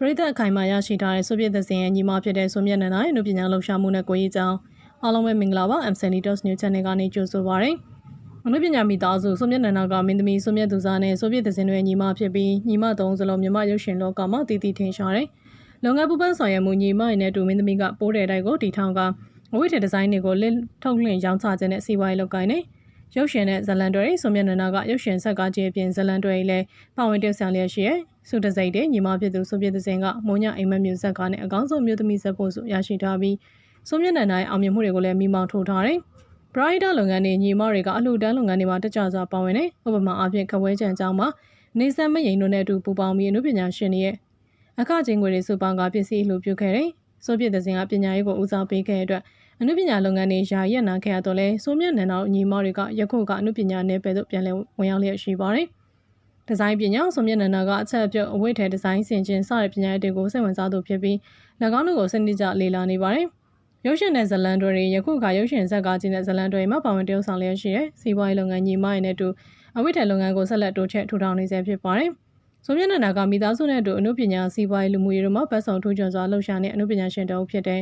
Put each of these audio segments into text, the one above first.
ပရိသတ်အခိုင်အမာရရှိထားတဲ့ဆိုဗီယက်သဇင်ရဲ့ညီမဖြစ်တဲ့ဆိုမြတ်နန္ဒာရဲ့အနုပညာလှူရှာမှုနဲ့ကိုရေးကြောင်းအားလုံးပဲမင်္ဂလာပါ MSN News News Channel ကနေကြိုဆိုပါရစေ။အနုပညာမိသားစုဆိုမြတ်နန္ဒာကမင်းသမီးဆိုမြတ်သူစားနဲ့ဆိုဗီယက်သဇင်တို့ရဲ့ညီမဖြစ်ပြီးညီမသုံးစလုံးမြမရုပ်ရှင်လောကမှာတည်တည်ထင်ရှားတယ်။လုံငန်းပူပန်းဆောင်ရွက်မှုညီမရဲ့နဲ့တူမင်းသမီးကပိုးတဲ့တိုက်ကိုတီထောင်ကအဝိထေဒီဇိုင်းတွေကိုလစ်ထုတ်လင့်ရောင်းချခြင်းနဲ့စီးပွားရေးလုပ်ကိုင်းနေ ရုပ်ရှင်နဲ့ဇလန်တွေဆိုမြတ်နန္ဒာကရုပ်ရှင်ဆက်ကကြီးအပြင်ဇလန်တွေလည်းပါဝင်တင်ဆောင်လျက်ရှိရဲ့စုတစိတ်တဲ့ညီမဖြစ်သူဆိုပြတဲ့စင်ကမိုးညအိမ်မက်မြူဇက်ကားနဲ့အကောင်းဆုံးမျိုးသမီးဇက်ဖို့ဆိုရရှိထားပြီးဆိုမျက်နှာနိုင်အောင်မြင်မှုတွေကိုလည်းမိမောင်းထိုးထားတယ်။ Brighter လုပ်ငန်းတွေညီမတွေကအလှူဒန်းလုပ်ငန်းတွေမှာတကြစွာပါဝင်တယ်။ဥပမာအားဖြင့်ခဝဲချံကျောင်းမှာနေဆန်မရင်တို့နဲ့အတူပူပေါင်းပြီးအမှုပညာရှင်တွေရဲ့အခချင်းငွေတွေစုပေါင်းကပစ္စည်းလှူပြုခဲ့တယ်။ဆိုပြတဲ့စင်ကပညာရေးကိုဦးစားပေးခဲ့တဲ့အတွက် အမှုပညာလုပ်ငန်းတွေယာရက်နာခဲ့ရတော့လဲဆိုမျက်နှာနောက်ညီမတွေကယခုကအမှုပညာနယ်ပယ်သို့ပြန်လည်ဝင်ရောက်လျက်ရှိပါတယ်။ဒီဇိုင်းပညာဆိုမျက်နှာနာကအချက်အပြုတ်အဝိထဲဒီဇိုင်းဆင်ခြင်းစတဲ့ပညာရပ်တွေကိုစိတ်ဝင်စားသူဖြစ်ပြီး၎င်းတို့ကိုစနစ်ကျလေ့လာနေပါတယ်။ရုပ်ရှင်နဲ့ဇလန်တွေယခုအခါရုပ်ရှင်ဇာတ်ကားကြီးနဲ့ဇလန်တွေမှာပါဝင်တရုပ်ဆောင်လျက်ရှိတဲ့စီးပွားရေးလုပ်ငန်းညီမရင်းနဲ့တူအဝိထဲလုပ်ငန်းကိုဆက်လက်တိုးချဲ့ထူထောင်နေဆဲဖြစ်ပါတယ်။ဆိုမျက်နှာနာကမိသားစုနဲ့အတူအမှုပညာစီးပွားရေးလူမှုရေးတို့မှာပတ်စုံထူးချွန်စွာလှုပ်ရှားနေအမှုပညာရှင်တအုပ်ဖြစ်တဲ့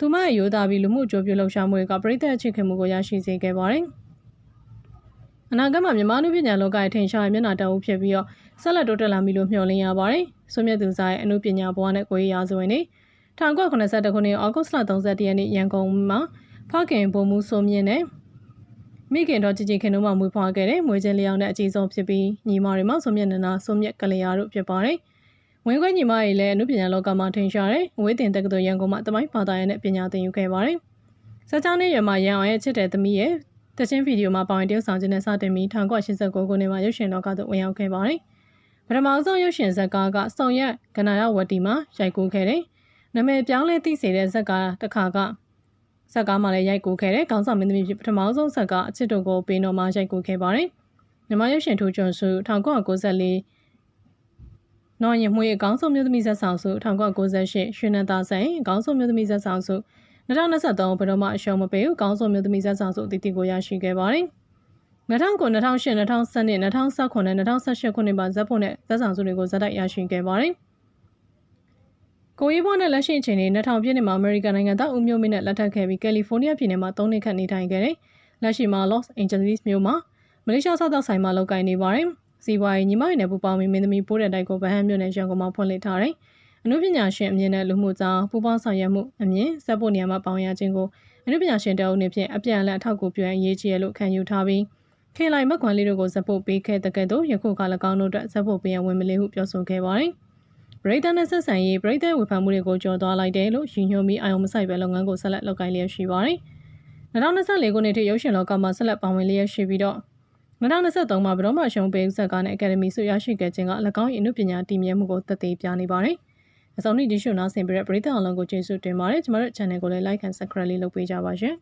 သူမရဲ့ရိုးသားပြီးလူမှုကြိုးပြုလှုပ်ရှားမှုတွေကပြည်သက်ချစ်ခင်မှုကိုရရှိစေခဲ့ပါတယ်။အနာဂတ်မှာမြန်မာလူပညာလောကရဲ့ထင်ရှားတဲ့မျက်နှာတအုပ်ဖြစ်ပြီးတော့ဆက်လက်တိုးတက်လာပြီလို့မျှော်လင့်ရပါတယ်။ဆွေးမြတ်သူစားရဲ့အမှုပညာဘဝနဲ့ကိုယ်ရေးရာဇဝင်နေ1982ခုနှစ်ဩဂုတ်လ31ရက်နေ့ရန်ကုန်မှာဖခင်ဘုံမှုဆိုမြင့်နဲ့မိခင်တော်ကြည်ကြည်ခင်တို့မှမွေးဖွားခဲ့တဲ့မွေးချင်းလျောက်နဲ့အကြီးဆုံးဖြစ်ပြီးညီမတွေမှာဆိုမြတ်နန္ဒာဆိုမြတ်ကလျာတို့ဖြစ်ပါတယ်။ ဝင်းခွဲညီမတွေလည်းအမှုပညာလောကမှာထင်ရှားတဲ့ဝေးတင်တက္ကသိုလ်ရန်ကုန်မှာတမိုင်းဘာသာရေးနဲ့ပညာသင်ယူခဲ့ပါတယ်။စကြနေရွယ်မှာရန်အောင်ရဲ့ချစ်တဲ့သမီးရဲ့တချင်းဗီဒီယိုမှာပါဝင်တရုပ်ဆောင်ခြင်းနဲ့စတင်ပြီး1989ခုနှစ်မှာရုပ်ရှင်လောကသို့ဝင်ရောက်ခဲ့ပါတယ်။ပထမဆုံးရုပ်ရှင်ဇာတ်ကားကစုံရက်ကနာရဝတီမှာရိုက်ကူးခဲ့တယ်။နာမည်ပြောင်းလဲသိစေတဲ့ဇာတ်ကားတစ်ခါကဇာတ်ကားမှာလည်းရိုက်ကူးခဲ့တယ်။ခေါင်းဆောင်မင်းသမီးဖြစ်ပထမဆုံးဇာတ်ကားအချစ်တို့ကိုပေးတော်မှာရိုက်ကူးခဲ့ပါတယ်။မြန်မာရုပ်ရှင်ထူးချွန်စု1994 နော်ရင်မွေးအကောင်းဆုံးမျိုးသမီးဇက်ဆောင်စု1998ရွှေနန္တာဆိုင်အကောင်းဆုံးမျိုးသမီးဇက်ဆောင်စု2023ဘယ်တော့မှအရှုံးမပေးဘူး။ကောင်းဆုံးမျိုးသမီးဇက်ဆောင်စုအသီးသီးကိုရရှိခဲ့ပါတယ်။2009 2008 2012 2019နဲ့2018ခုနှစ်မှာဇက်ဖို့နဲ့ဇက်ဆောင်စုတွေကိုဇက်တိုက်ရရှိခဲ့ပါတယ်။ကိုရေးဘွားနဲ့လက်ရှိအချိန်တွေ2000ပြည့်နှစ်မှာအမေရိကန်နိုင်ငံသားဦးမျိုးမင်းနဲ့လက်ထပ်ခဲ့ပြီးကယ်လီဖိုးနီးယားပြည်နယ်မှာ3နှစ်ခန့်နေထိုင်ခဲ့တယ်။လက်ရှိမှာ Los Angeles မြို့မှာမလေးရှားစားသောက်ဆိုင်မှာလုပ်ကိုင်နေပါတယ်။ စီးပွားရေးညီမတွေနဲ့ပူးပေါင်းပြီးမင်းသမီးပိုးတဲ့တိုက်ကိုဗဟန်းမြို့နယ်ရန်ကုန်မှာဖွင့်လှစ်ထားတယ်။အနုပညာရှင်အမြင်နဲ့လူမှုကြောင်းပူးပေါင်းဆောင်ရွက်မှုအမြင်စက်ဖို့နေရာမှာပေါင်းရခြင်းကိုအနုပညာရှင်တအုပ်နေဖြင့်အပြန်အလှန်အထောက်အကူပြုအပ်ရေးကြီးရလို့ခံယူထားပြီးခေလိုက်မက်ခွန်လေးတို့ကိုဇက်ဖို့ပေးခဲ့တဲ့ကဲ့သို့ယခုက၎င်းတို့အတွက်ဇက်ဖို့ပေးရဝင်မလေးဟုပြောဆိုခဲ့ပါတယ်။ပရိသတ်နဲ့ဆက်ဆံရေးပရိသတ်ဝေဖန်မှုတွေကိုကြော်သွားလိုက်တယ်လို့ရည်ညွှန်းပြီးအာယုံမဆိုင်ပဲလုပ်ငန်းကိုဆက်လက်လုပ်ကိုင်လျက်ရှိပါတယ်။2024ခုနှစ်ထိရုပ်ရှင်လောကမှာဆက်လက်ပါဝင်လျက်ရှိပြီးတော့ 2023မှာဗရောမရှုံးပေးဥဆက်ကားနဲ့အကယ်ဒမီဆုရရှိခဲ့ခြင်းက၎င်း၏အမှုပညာတည်မြဲမှုကိုသက်သေပြနေပါတယ်။အစုံနေ့ဒီရှုနာဆင်ပြတဲ့ပရိသတ်အလုံးကိုကျေးဇူးတင်ပါတယ်။ကျမတို့ channel ကိုလည်း like and subscribe လေးလုပ်ပေးကြပါရှင်။